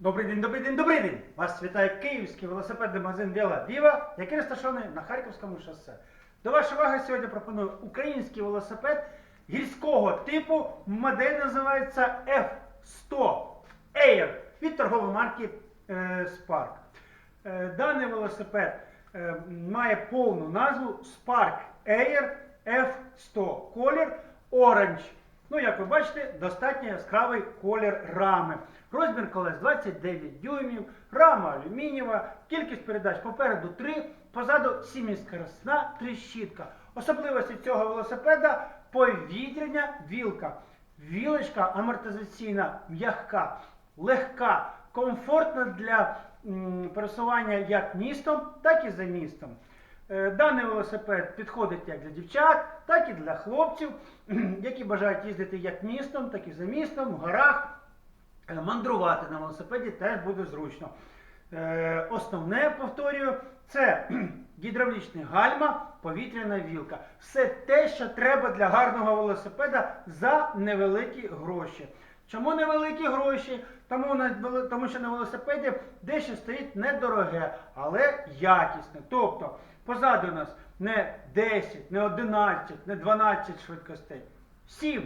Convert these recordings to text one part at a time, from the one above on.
Добрий день, добрий день, добрий день! Вас вітає київський велосипедний магазин Віла Віва, який розташований на Харківському шосе. До вашої уваги сьогодні пропоную український велосипед гірського типу. Модель називається F100 Air від торгової марки е, Spark. Е, Даний велосипед е, має повну назву Spark Air F100. Колір Orange. Ну, як ви бачите, достатньо яскравий колір рами. Розмір колес 29 дюймів, рама алюмінієва, кількість передач попереду 3, позаду сіміскоросна тріщітка. Особливості цього велосипеда повітряна вілка. Вілочка амортизаційна, м'яка, легка, комфортна для м, пересування як містом, так і за містом. Е, Даний велосипед підходить як для дівчат, так і для хлопців, які бажають їздити як містом, так і за містом, в горах. Е, Мандрувати на велосипеді теж буде зручно. Е, Основне, повторюю, це гідравлічний гальма, повітряна вілка. Все те, що треба для гарного велосипеда за невеликі гроші. Чому невеликі гроші? Тому, тому що на велосипеді дещо стоїть недороге, але якісне. Тобто позаду нас не 10, не 11, не 12 швидкостей. 7.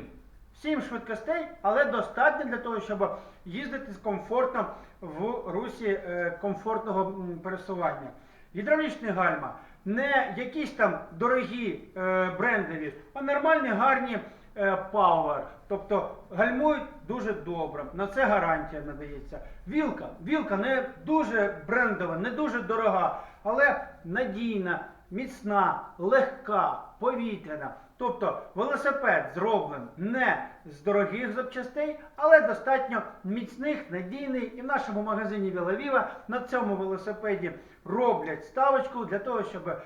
7 швидкостей, але достатньо для того, щоб їздити комфортно в русі е, комфортного пересування. Гідравлічний гальма не якісь там дорогі е, брендові, а нормальні гарні е, Power. Тобто гальмують дуже добре. На це гарантія надається. Вілка. Вілка не дуже брендова, не дуже дорога, але надійна, міцна, легка, повітряна. Тобто велосипед зроблений не з дорогих запчастей, але достатньо міцних, надійний. І в нашому магазині Вілавіва на цьому велосипеді роблять ставочку для того, щоб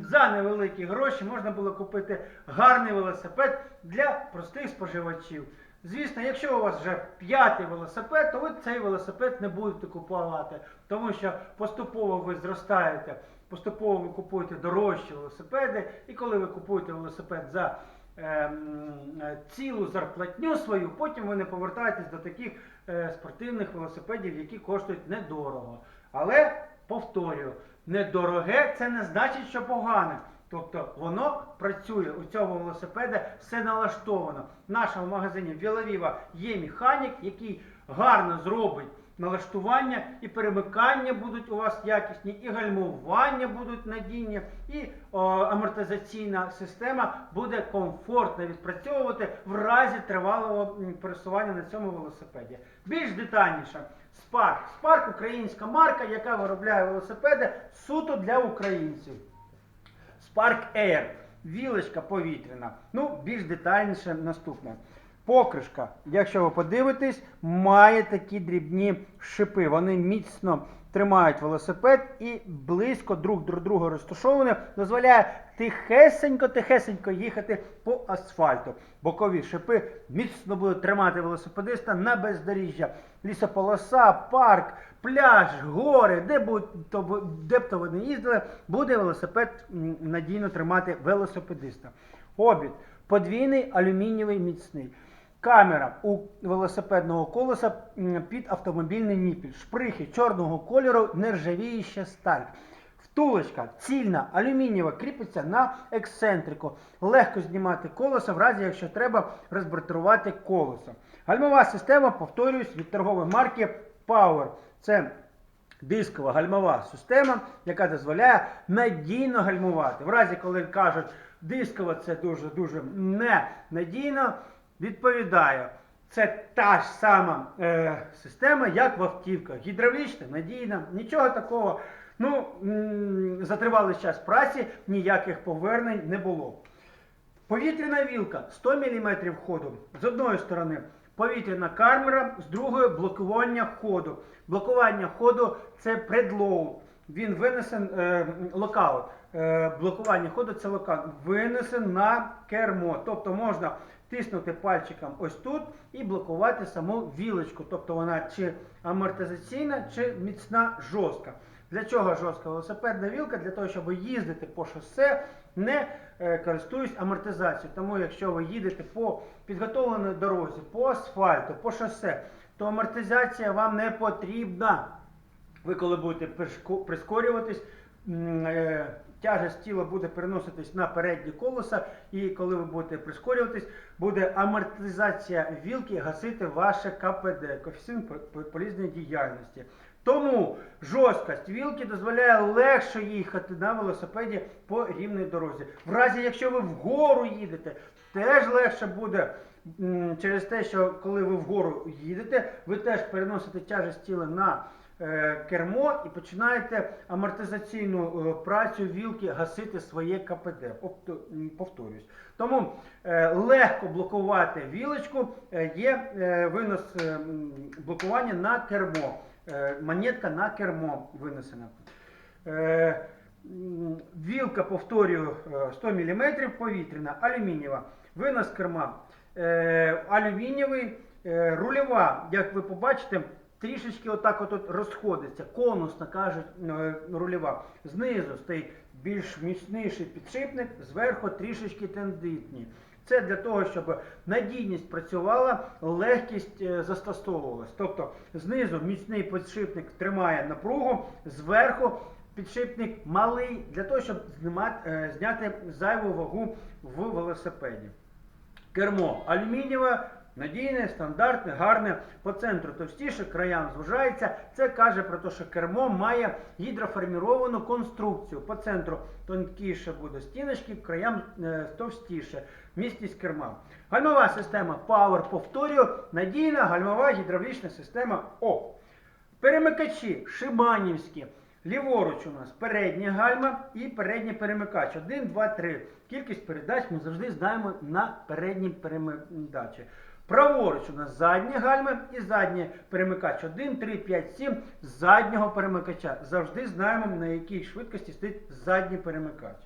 за невеликі гроші можна було купити гарний велосипед для простих споживачів. Звісно, якщо у вас вже п'ятий велосипед, то ви цей велосипед не будете купувати, тому що поступово ви зростаєте, поступово ви купуєте дорожчі велосипеди, і коли ви купуєте велосипед за ем, е, цілу зарплатню свою, потім ви не повертаєтесь до таких е, спортивних велосипедів, які коштують недорого. Але повторюю, недороге це не значить, що погане. Тобто воно працює у цього велосипеда, все налаштовано. В нашому магазині Вілавіва є механік, який гарно зробить налаштування і перемикання будуть у вас якісні, і гальмування будуть надійні, і о, амортизаційна система буде комфортно відпрацьовувати в разі тривалого пересування на цьому велосипеді. Більш детальніше, Spark. Spark українська марка, яка виробляє велосипеди суто для українців. Spark Air. Вілочка повітряна. Ну, більш детальніше наступне. Покришка, якщо ви подивитесь, має такі дрібні шипи. Вони міцно тримають велосипед і близько друг до друга розташовані, дозволяє тихесенько-тихесенько їхати по асфальту. Бокові шипи міцно будуть тримати велосипедиста на бездоріжжя. Лісополоса, парк, пляж, гори, де, будь, то, ви- де б то ви їздили, буде велосипед надійно тримати велосипедиста. Обід подвійний алюмінієвий міцний. Камера у велосипедного колеса під автомобільний ніпіль. Шприхи чорного кольору, нержавіюча сталь. Втулочка цільна, алюмінієва, кріпиться на ексцентрику. Легко знімати колесо, в разі якщо треба розбортувати колесо. Гальмова система, повторюсь, від торгової марки Power. Це дискова гальмова система, яка дозволяє надійно гальмувати. В разі, коли кажуть, дискова це дуже-дуже ненадійно, відповідаю. Це та ж сама е, система, як в автівках. Гідравлічна, надійна, нічого такого. Ну, за тривалий час праці ніяких повернень не було. Повітряна вілка 100 мм ходу. З одної сторони повітряна камера, з другої блокування ходу. Блокування ходу це предлоуд. Він винесен е, локаут. Е, блокування ходу це локаут. Винесен на кермо. Тобто можна тиснути пальчиком ось тут і блокувати саму вілочку. Тобто вона чи амортизаційна, чи міцна жорстка. Для чого жорстка велосипедна вілка? Для того, щоб їздити по шосе, не е, користуюсь амортизацією. Тому якщо ви їдете по підготовленій дорозі, по асфальту, по шосе, то амортизація вам не потрібна. Ви коли будете прискорюватись, е, тяжесть тіла буде переноситись на передні колеса, і коли ви будете прискорюватись, буде амортизація вілки гасити ваше КПД, коефіцієнт по- по- полізної діяльності. Тому жорсткость вілки дозволяє легше їхати на велосипеді по рівній дорозі. В разі, якщо ви вгору їдете, теж легше буде через те, що коли ви вгору їдете, ви теж переносите тяжесть тіла на кермо і починаєте амортизаційну е, працю вілки гасити своє КПД. Повто- Повторюсь. Тому е, легко блокувати вілочку е, є е, винос е, блокування на кермо. Е, монетка на кермо винесена. Е, Вілка, повторюю, е, 100 мм повітряна, алюмінієва. Винос керма е, алюмінієвий, е, рульова, як ви побачите, трішечки отак от, розходиться, конусно кажуть е, рульова. Знизу стоїть більш міцніший підшипник, зверху трішечки тендитні. Це для того, щоб надійність працювала, легкість е, застосовувалась. Тобто знизу міцний підшипник тримає напругу, зверху підшипник малий для того, щоб знімати, е, зняти зайву вагу в велосипеді. Кермо алюмінієве, надійне, стандартне, гарне, по центру товстіше, краям звужається. Це каже про те, що кермо має гідроформіровану конструкцію. По центру тонкіше буде стіночки, краям е, товстіше. Містість керма. Гальмова система Power, повторюю, надійна гальмова гідравлічна система О. Перемикачі шибанівські. Ліворуч у нас передня гальма і передній перемикач. 1, 2, 3. Кількість передач ми завжди знаємо на передній перемикачі. Праворуч у нас задні гальми і задні перемикач. 1, 3, 5, 7 з заднього перемикача. Завжди знаємо, на якій швидкості стоїть задній перемикач.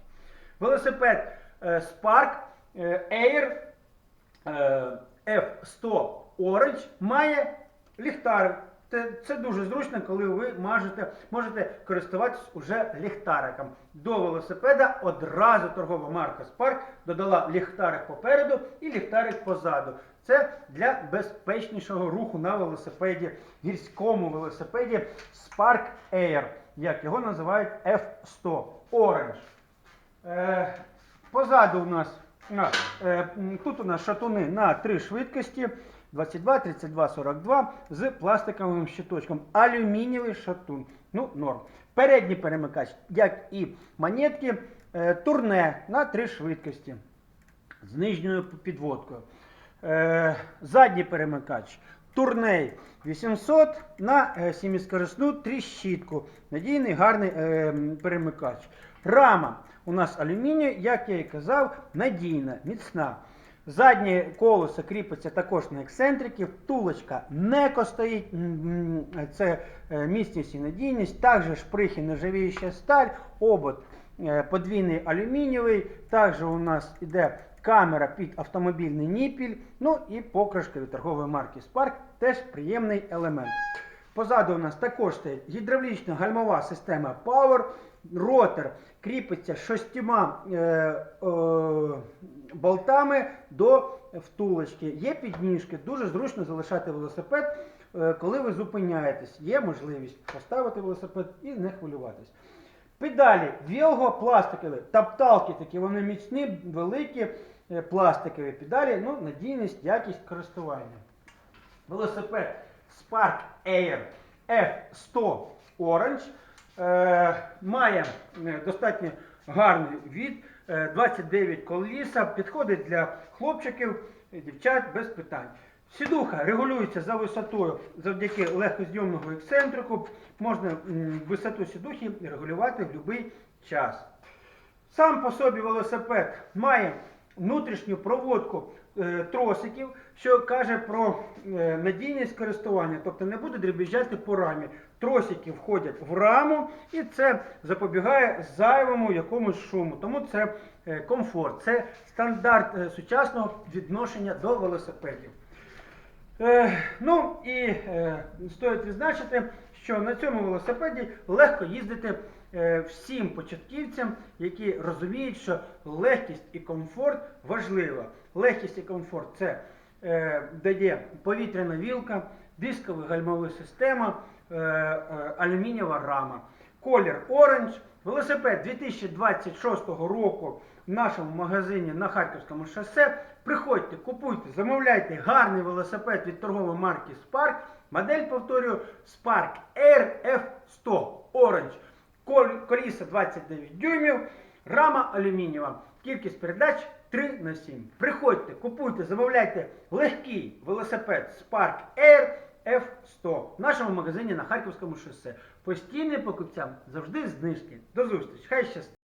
Велосипед е, Spark е, Air е, F100 Orange має ліхтарик. Це, дуже зручно, коли ви можете, можете користуватись уже ліхтариком. До велосипеда одразу торгова марка Spark додала ліхтарик попереду і ліхтарик позаду. Це для безпечнішого руху на велосипеді, гірському велосипеді Spark Air, як його називають F100 Orange. Е, позаду у нас е, тут у нас шатуни на три швидкості 22, 32, 42 з пластиковим щиточком. Алюмінієвий шатун. Ну, норм. Передній перемикач, як і монетки, е, турне на три швидкості з нижньою підводкою. Е, задній перемикач. Турней 800 на е, сіміскорисну тріщітку. Надійний гарний е, перемикач. Рама у нас алюміній, як я і казав, надійна, міцна. Заднє колесо кріпиться також на ексцентрики, втулочка неко стоїть, це е, міцність і надійність. Також шприхи нержавіюча сталь, обод е, подвійний алюмінієвий. Також у нас іде камера під автомобільний ніпіль, ну і покришка від торгової марки Spark, теж приємний елемент. Позаду у нас також стоїть гідравлічна гальмова система Power. Ротор кріпиться шостьма е, е, болтами до втулочки. Є підніжки, дуже зручно залишати велосипед, е, коли ви зупиняєтесь. Є можливість поставити велосипед і не хвилюватись. Педалі Вілго пластикові, тапталки такі, вони міцні, великі е, пластикові педалі, ну, надійність, якість користування. Велосипед Spark Air F100 Orange має е, достатньо гарний від, е, 29 коліса, підходить для хлопчиків, дівчат без питань. Сідуха регулюється за висотою завдяки легкозйомного ексцентрику. Можна висоту сідухи регулювати в будь-який час. Сам по собі велосипед має внутрішню проводку е, тросиків, що каже про е, надійність користування, тобто не буде дребіжати по рамі. Тросики входять в раму і це запобігає зайвому якомусь шуму. Тому це е, комфорт, це стандарт е, сучасного відношення до велосипедів. Е, ну і стоїть відзначити, що на цьому велосипеді легко їздити всім початківцям, які розуміють, що легкість і комфорт важлива. Легкість і комфорт це е, дає повітряна вілка, дискова гальмова система, е, е, алюмінієва рама. Колір оранж. Велосипед 2026 року в нашому магазині на Харківському шосе. Приходьте, купуйте, замовляйте гарний велосипед від торгової марки Spark. Модель, повторюю, Spark Air F100 Orange. Коліса 29 дюймів, рама алюмінієва. Кількість передач 3 на 7. Приходьте, купуйте, замовляйте легкий велосипед Spark Air F100 в нашому магазині на Харківському шосе. Постійним покупцям завжди знижки. До зустрічі. Хай щастить!